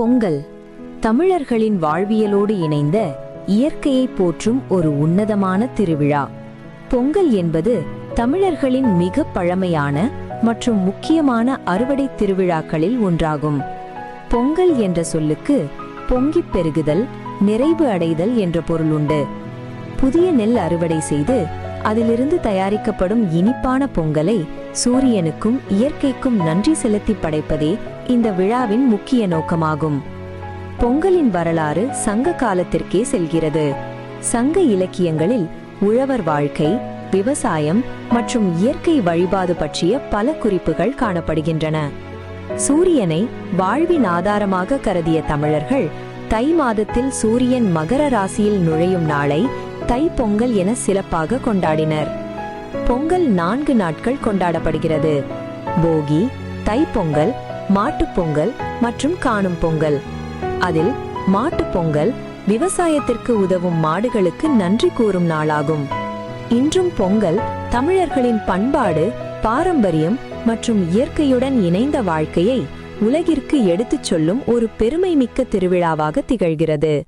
பொங்கல். தமிழர்களின் வாழ்வியலோடு இணைந்த இயற்கையை போற்றும் ஒரு உன்னதமான திருவிழா. பொங்கல் என்பது தமிழர்களின் மிக பழமையான மற்றும் முக்கியமான அறுவடை திருவிழாக்களில் ஒன்றாகும். பொங்கல் என்ற சொல்லுக்கு பொங்கிப் பெருகுதல் நிறைவு அடைதல் என்ற பொருள் உண்டு. புதிய நெல் அறுவடை செய்து அதிலிருந்து தயாரிக்கப்படும் இனிப்பான பொங்கலை சூரியனுக்கும் இயற்கைக்கும் நன்றி செலுத்தி படைப்பதே இந்த விழாவின் முக்கிய நோக்கமாகும். பொங்கலின் வரலாறு சங்க காலத்திற்கே செல்கிறது. சங்க இலக்கியங்களில் உழவர் வாழ்க்கை விவசாயம் மற்றும் இயற்கை வழிபாடு பற்றிய பல குறிப்புகள் காணப்படுகின்றன. சூரியனை வாழ்வின் ஆதாரமாக கருதிய தமிழர்கள் தை மாதத்தில் சூரியன் மகர ராசியில் நுழையும் நாளை தை பொங்கல் என சிறப்பாக கொண்டாடினர். பொங்கல் நான்கு நாட்கள் கொண்டாடப்படுகிறது. போகி தைப்பொங்கல் மாட்டுப் பொங்கல் மற்றும் காணும் பொங்கல். அதில் மாட்டுப் பொங்கல் விவசாயத்திற்கு உதவும் மாடுகளுக்கு நன்றி கூறும் நாளாகும். இன்றும் பொங்கல் தமிழர்களின் பண்பாடு பாரம்பரியம் மற்றும் இயற்கையுடன் இணைந்த வாழ்க்கையை உலகிற்கு எடுத்துச் சொல்லும் ஒரு பெருமைமிக்க திருவிழாவாக திகழ்கிறது.